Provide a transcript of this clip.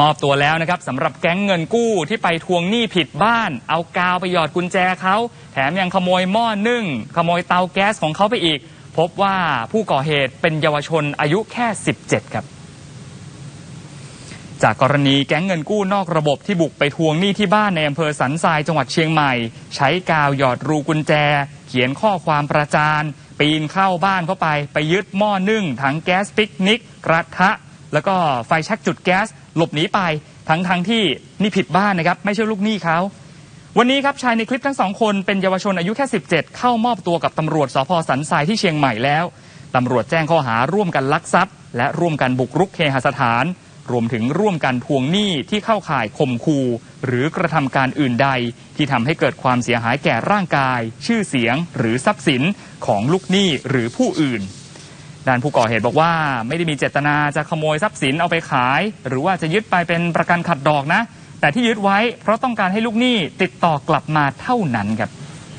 มอบตัวแล้วนะครับสำหรับแก๊งเงินกู้ที่ไปทวงหนี้ผิดบ้าน เอากาวไปหยอดกุญแจเขาแถมยังขโมยหม้อนึ่ง ขโมยเตาแก๊สของเขาไปอีก พบว่าผู้ก่อเหตุเป็นเยาวชนอายุแค่ 17 ครับ จากกรณีแก๊งเงินกู้นอกระบบที่บุกไปทวงหนี้ที่บ้านในอำเภอสันทรายจังหวัดเชียงใหม่ ใช้กาวหยอดรูกุญแจ เขียนข้อความประจานปีนเข้าบ้านเข้าไป ไปยึดหม้อนึ่งถังแก๊สปิกนิกกระทะ แล้วก็ไฟแช็กจุดแก๊สหลบหนีไปทั้งทั้งที่นี่ผิดบ้านนะครับไม่ใช่ลูกหนี้เขาวันนี้ครับชายในคลิปทั้งสองคนเป็นเยาวชนอายุแค่ 17 เข้ามอบตัวกับตำรวจสพสันทรายที่เชียงใหม่แล้วตำรวจแจ้งข้อหาร่วมกันลักทรัพย์ และร่วมกันบุกรุกเคหสถาน รวมถึงร่วมกันทวงหนี้ที่เข้าข่ายข่มขู่หรือกระทำการอื่นใด ที่ทำให้เกิดความเสียหายแก่ร่างกาย ชื่อเสียง หรือทรัพย์สินของลูกหนี้หรือผู้อื่น ด้านผู้ก่อเหตุบอกว่าไม่ได้มีเจตนาจะขโมยทรัพย์สินเอาไปขาย หรือว่าจะยึดไปเป็นประกันขัดดอกนะ แต่ที่ยึดไว้เพราะต้องการให้ลูกหนี้ติดต่อกลับมาเท่านั้นครับ